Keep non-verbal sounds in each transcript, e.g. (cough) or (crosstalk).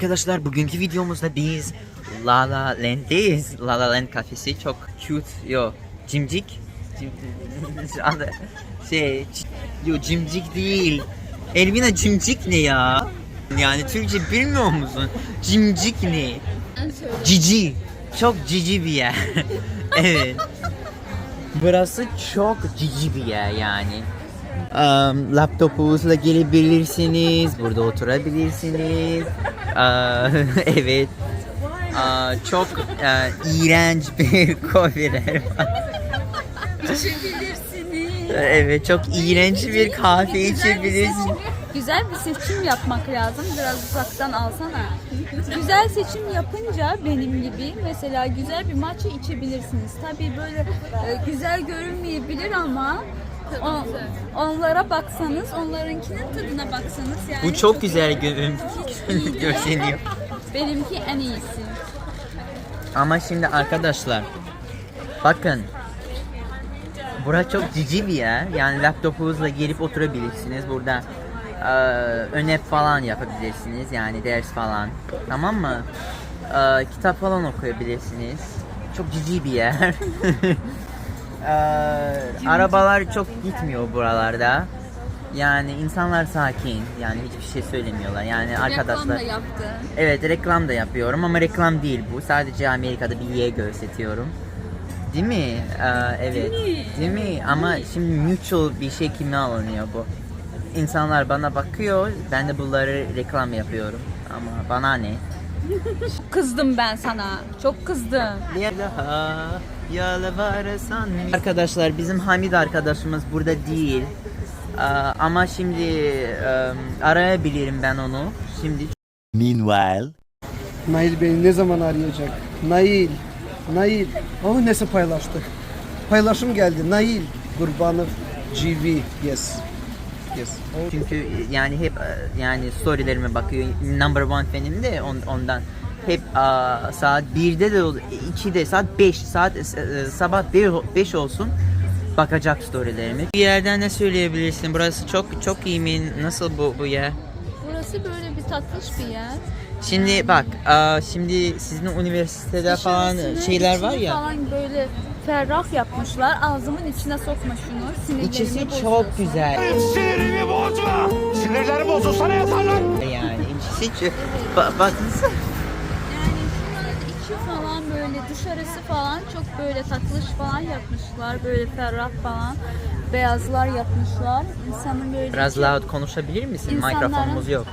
Arkadaşlar bugünkü videomuzda biz La La Land'deyiz. La La Land kafesi çok cute. Yo, cimcik. Cim, (laughs) şey, yo cimcik değil. Elvina cimcik ne ya? Yani Türkçe bilmiyor musun? Cimcik ne? Cici. Çok cici bir yer. (laughs) evet. Burası çok cici bir yer yani. Um, laptopunuzla gelebilirsiniz, burada oturabilirsiniz. Aa, (laughs) evet. Aa, çok e, iğrenç (laughs) bir kofiler var. İçebilirsiniz. Evet, çok iğrenç bir kahve içebilirsiniz. Güzel bir seçim yapmak lazım. Biraz uzaktan alsana. Güzel seçim yapınca benim gibi mesela güzel bir matcha içebilirsiniz. Tabii böyle e, güzel görünmeyebilir ama o- onlara baksanız, onlarınkinin tadına baksanız yani Bu çok güzel görün (laughs) görseliyor. (laughs) Benimki en iyisi. Ama şimdi arkadaşlar bakın Bura çok cici bir yer. Yani laptopunuzla gelip oturabilirsiniz. Burada eee önev falan yapabilirsiniz. Yani ders falan. Tamam mı? Eee, kitap falan okuyabilirsiniz. Çok cici bir yer. (laughs) Eee, arabalar çok gitmiyor buralarda. Yani insanlar sakin. Yani hiçbir şey söylemiyorlar. Yani arkadaşlar. Reklam da yaptı. Evet reklam da yapıyorum ama reklam değil bu. Sadece Amerika'da bir yer gösteriyorum. Değil mi? Ee, evet. Değil mi? Ama şimdi mutual bir şekilde alınıyor bu. İnsanlar bana bakıyor, ben de bunları reklam yapıyorum. Ama bana ne? Kızdım ben sana. Çok kızdım. Arkadaşlar bizim Hamid arkadaşımız burada değil. Ama şimdi arayabilirim ben onu. Şimdi Meanwhile, Nail beni ne zaman arayacak? Nail, Nail. Oh nesi paylaştık. Paylaşım geldi. Nail, Gurbanov, GV. Yes. Yes. Çünkü yani hep e, yani storylerime bakıyor. Number one fanim de on- ondan. Hep aa, saat 1'de de ol- 2'de saat 5 saat e, e, sabah 5 olsun bakacak storylerime. Bir yerden ne söyleyebilirsin? Burası çok çok iyi mi? Nasıl bu bu yer? Burası böyle bir tatlış bir yer. Şimdi bak, aa, şimdi sizin üniversitede falan şeyler var ya. falan böyle ferrah yapmışlar. Ağzımın içine sokma şunu. Sinirlerimi İçisi bozuyorsun. çok güzel. sinirimi bozma. Sinirleri bozulsana yeter lan. Yani içisi çok... Ba- bak dışarısı falan çok böyle tatlış falan yapmışlar. Böyle ferrah falan. Beyazlar yapmışlar. İnsanın böyle biraz içi- loud konuşabilir misin? İnsanların- Mikrofonumuz yok.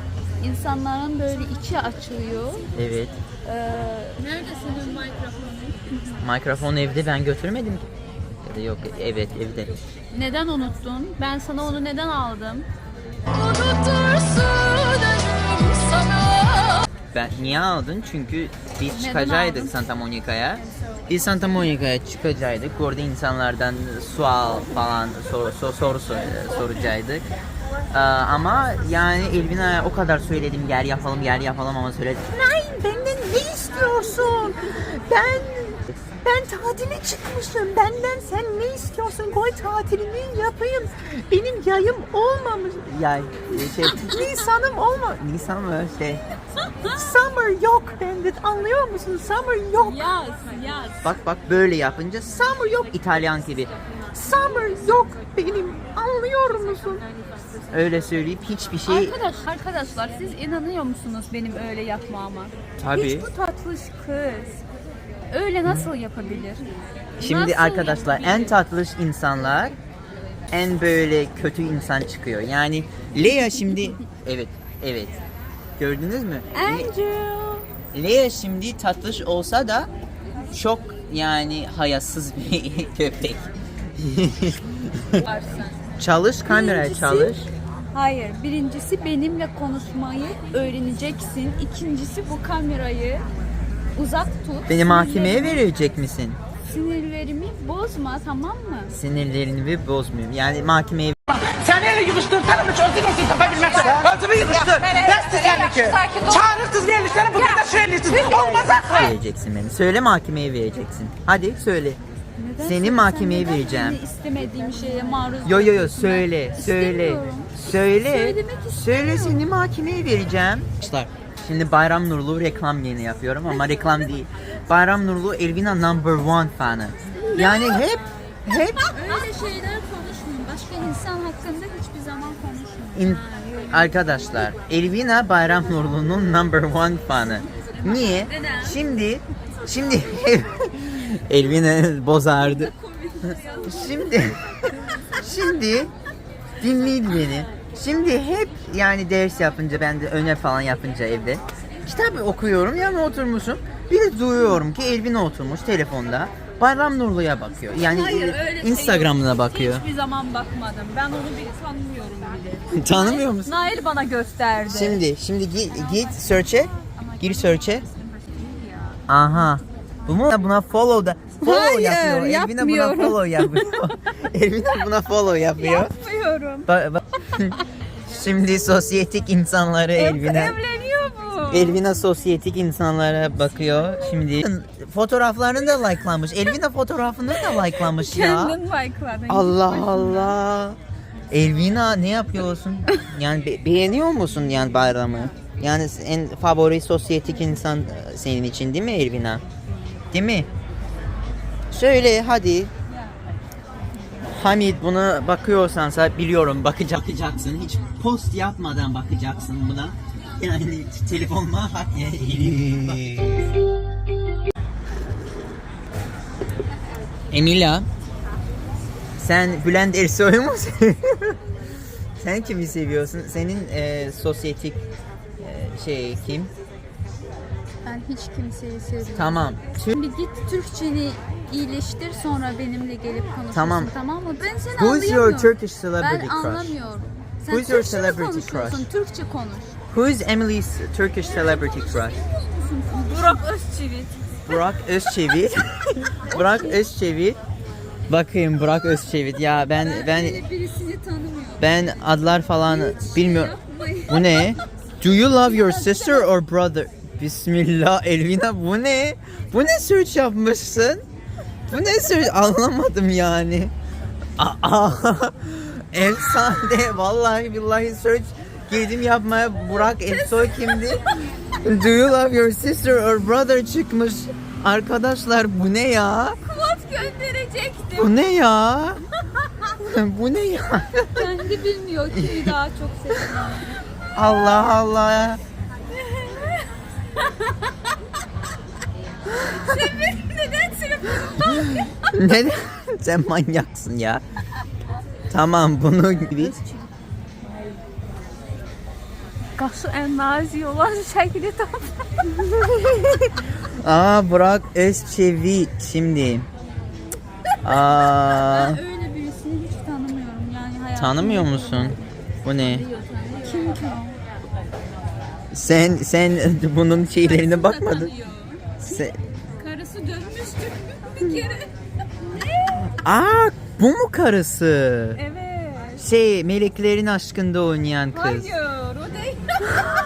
insanların böyle içi açılıyor. Evet. Ee, Nerede senin mikrofonun? Mikrofon evde ben götürmedim ki. Ya da yok evet evde. Neden unuttun? Ben sana onu neden aldım? Ben niye aldın? Çünkü biz Neden çıkacaktık aldın? Santa Monica'ya. Biz Santa Monica'ya çıkacaktık. Orada insanlardan sual falan sor, sor, soru sor- soracaktık. Ee, ama yani Elvina'ya o kadar söyledim gel yapalım gel yapalım ama söyledi. Nein benden ne istiyorsun? Ben ben tatile çıkmışım. Benden sen ne istiyorsun? Koy tatilimi yapayım. Benim yayım olmamış. Yay şey Nisan'ım olma. Nisan mı şey? Summer yok bende. Anlıyor musun? Summer yok. Yaz, yaz. Bak bak böyle yapınca summer yok İtalyan gibi. Summer yok benim. Anlıyor musun? Öyle söyleyip hiçbir şey Arkadaş, arkadaşlar siz inanıyor musunuz benim öyle yapmama? Tabii. Hiç bu tatlış kız öyle nasıl yapabilir? Şimdi Nasıl arkadaşlar en yapabilir? tatlış insanlar en böyle kötü insan çıkıyor. Yani Lea şimdi evet evet gördünüz mü? Le- Angel. Lea şimdi tatlış olsa da çok yani hayasız bir (laughs) köpek. Çalış kameraya Birincisi- çalış. Hayır, birincisi benimle konuşmayı öğreneceksin. İkincisi bu kamerayı uzak tut. Beni mahkemeye Sinirlerimi- verecek misin? Sinirlerimi bozma tamam mı? Sinirlerini bir bozmayayım. Yani mahkemeye vereceksin beni. Söyle mahkemeye vereceksin. Hadi söyle. Neden Seni sen- mahkemeye neden vereceğim. beni istemediğim şeye maruz Yo yo yo bırakıyorsun? söyle söyle. istemiyorum. Söyle. Söylemek Söyle istemiyorum. seni mahkemeye vereceğim. Arkadaşlar Şimdi Bayram Nurlu reklam yeni yapıyorum ama reklam değil. Bayram Nurlu Elvina number one fanı. Yani hep hep Öyle şeyler konuşmayın. Başka insan hakkında hiçbir zaman konuşmayın. in- arkadaşlar Elvina Bayram Nurlu'nun number one fanı. Niye? Neden? Şimdi şimdi (laughs) Elvina bozardı. Şimdi şimdi dinleyin beni. Şimdi hep yani ders yapınca ben de öne falan yapınca evde kitap okuyorum yanına oturmuşum. Bir de duyuyorum ki Elvina oturmuş telefonda. Bayram Nurlu'ya bakıyor. Yani Hayır, öyle şey Instagram'ına yok. bakıyor. Hiçbir zaman bakmadım. Ben onu bir tanımıyorum bile. (laughs) Tanımıyor musun? Nail bana gösterdi. Şimdi şimdi git git search'e. Gir search'e. Aha. Bu mu? Buna follow da follow Hayır, yapıyor. Elvina buna yapmıyorum. follow yapıyor. (laughs) Elvina buna follow yapıyor. Yapmıyorum. Ba- ba- Şimdi sosyetik insanları Elvina. Evleniyor bu. Elvina sosyetik insanlara bakıyor. Şimdi fotoğraflarını da likelamış. Elvina fotoğrafını da likelamış ya. Kendin like'ladın. Allah Allah. Elvina ne yapıyorsun? Yani be- beğeniyor musun yani bayramı? Yani en favori sosyetik insan e, senin için değil mi Elvina? Değil mi? Söyle hadi. Hamid buna bakıyorsan biliyorum bakacak. Bakacaksın hiç post yapmadan bakacaksın buna. Yani telefonla (laughs) bak. Emilia sen Bülent Ersoy'u mu seviyorsun? (laughs) Sen kimi seviyorsun? Senin e, sosyetik şey kim? Ben hiç kimseyi sevmiyorum. Tamam. Tüm Bir git Türkçeni iyileştir sonra benimle gelip konuşursun Tamam. tamam mı? Ben seni Who's your anlayamıyorum. Turkish celebrity ben crush? anlamıyorum. Sen Who's your Türkçe mi celebrity konuşuyorsun? crush? Türkçe konuş. Who is Emily's Turkish celebrity crush? Burak Özçivit. Burak Özçevit. (laughs) Burak Özçevit. Bakayım Burak Özçevit ya ben ben öyle birisini tanımıyorum. ben adlar falan bilmiyorum. Yapmayın. Bu ne? (laughs) Do you love your sister or brother? Bismillah Elvina bu ne? Bu ne search yapmışsın? Bu ne search anlamadım yani. Aa, (laughs) efsane vallahi billahi search girdim yapmaya Burak Ersoy kimdi? Do you love your sister or brother çıkmış. Arkadaşlar bu ne ya? Kod gönderecektim. Bu ne ya? (laughs) bu ne ya? Kendi bilmiyor kimi daha çok seviyor. Allah Allah. Neden seni Neden? Sen manyaksın ya. Tamam bunu gibi. Qaşı ən nazik olan şəkli tap. (laughs) Aa Burak Özçevit şimdi. Aa Öyle birisini hiç tanımıyorum yani hayatımda. tanımıyor musun? Bu ne? O? Sen sen bunun şeylerine bakmadın. Sen... Karısı dönmüştü (laughs) bir kere. Aa bu mu karısı? Evet. Şey meleklerin aşkında oynayan kız. Hayır o değil.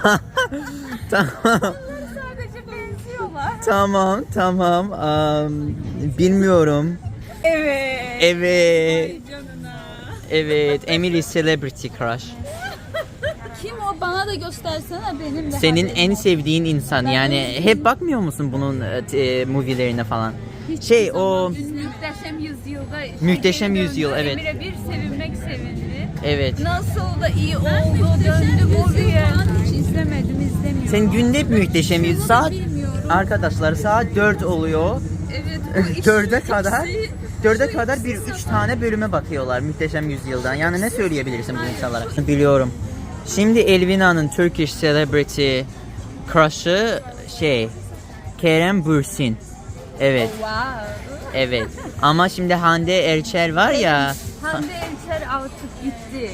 (laughs) tamam. Sadece benziyorlar. Tamam tamam. Am, bilmiyorum. Evet. Evet. Evet. Emily Celebrity Crush. Bana da göstersene benim de. Senin haberim en olsun. sevdiğin insan Ben yani en- hep bakmıyor musun bunun e, e, movie'lerine falan? Şey o Muhteşem Yüzyıl'da şey Muhteşem döndü. Yüzyıl, evet. Emre bir sevinmek sevindi. evet. Nasıl da iyi oldu döndü buraya. Hiç izlemedim izlemiyorum. Sen günde muhteşem yüz saat bilmiyorum. arkadaşlar saat 4 oluyor. Evet. (laughs) bu iş- Dörde kadar ikisi- dörde şu kadar ikisi bir üç tane bölüme bakıyorlar Muhteşem Yüzyıl'dan. Yani ne söyleyebilirsin bu insanlara? Biliyorum. Şimdi Elvina'nın Turkish Celebrity Crush'ı şey Kerem Bürsin. Evet, Wow. evet. Ama şimdi Hande Erçel var ya. Hande Erçel artık gitti.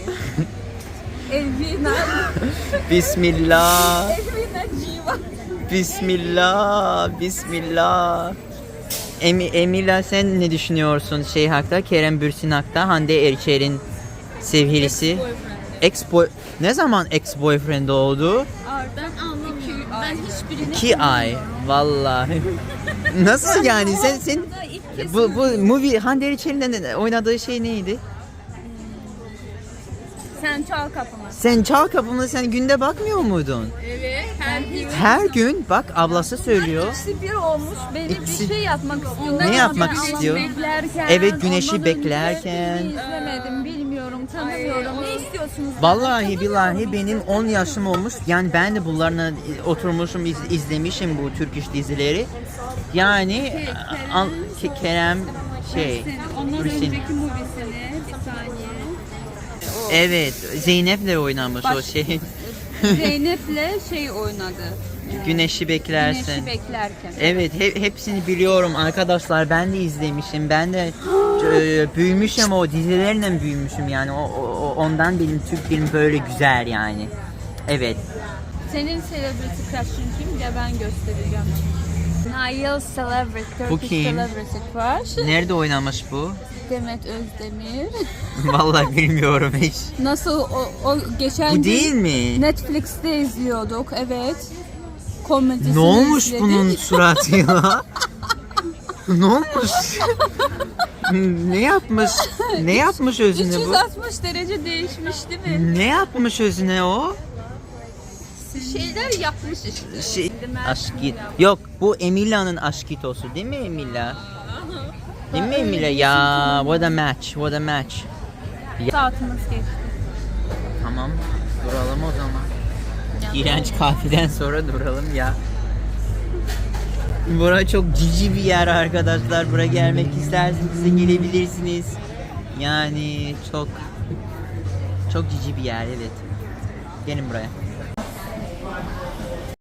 (laughs) Elvina. Bismillah. Elvina Civa. Bismillah. Bismillah. Emi, Emila sen ne düşünüyorsun şey hakta? Kerem Bürsin hakta. Hande Erçel'in sevgilisi. Ex boy ne zaman ex boyfriend oldu? Arda'dan anlamıyorum. Ben hiçbirini 2 ay. Vallahi. (laughs) Nasıl yani? Sen sen Burada ilk kez bu bu movie Hande Erçel'in oynadığı şey neydi? Sen çal kapımı. Sen çal kapımı sen günde bakmıyor muydun? Evet. Her gün. Her gün bak ablası söylüyor. İkisi bir olmuş. Beni İkisi- bir şey yapmak istiyor. Ne yapmak istiyor? Beklerken, Evet, güneşi ondan önce beklerken. filmi izlemedim, bilmiyorum, tanımıyorum. Ne istiyorsunuz? Vallahi billahi benim 10 yaşım olmuş. Yani ben de bunlarla oturmuşum iz- izlemişim bu Türk iş dizileri. Yani al, Ke- Kerem şey Ondan Hüseyin. önceki moviesini bir saniye. Evet Zeynep'le oynamış o şey. (laughs) (laughs) Zeynep'le şey oynadı. Güneşi beklersen. Güneşi beklerken. Evet he- hepsini biliyorum arkadaşlar ben de izlemişim ben de e, büyümüşüm o dizilerle büyümüşüm yani o, o- ondan benim Türk film böyle güzel yani. Evet Senin celebrity crush'ın kim? Gel ben göstereceğim. Nail Celebrity, Bu Turkish kim? Celebrity Crush. nerede oynamış bu? Demet Özdemir. (laughs) Vallahi bilmiyorum hiç. Nasıl o, o geçen Bu gün değil mi? Netflix'te izliyorduk. Evet. Komedisini Ne olmuş izledik. bunun (laughs) suratına? ne olmuş? ne yapmış? Ne yapmış özüne bu? 360 derece değişmiş değil mi? Ne yapmış özüne o? Şeyler yapmış işte. Şey, aşkit. Yok bu Emilia'nın aşkitosu değil mi Emilia? Mi Emilia? Ya what a match, what a match. Saatimiz geçti. Tamam duralım o zaman. İğrenç kahveden sonra duralım ya. Bura çok cici bir yer arkadaşlar. Buraya gelmek isterseniz de gelebilirsiniz. Yani çok çok cici bir yer evet. Gelin buraya.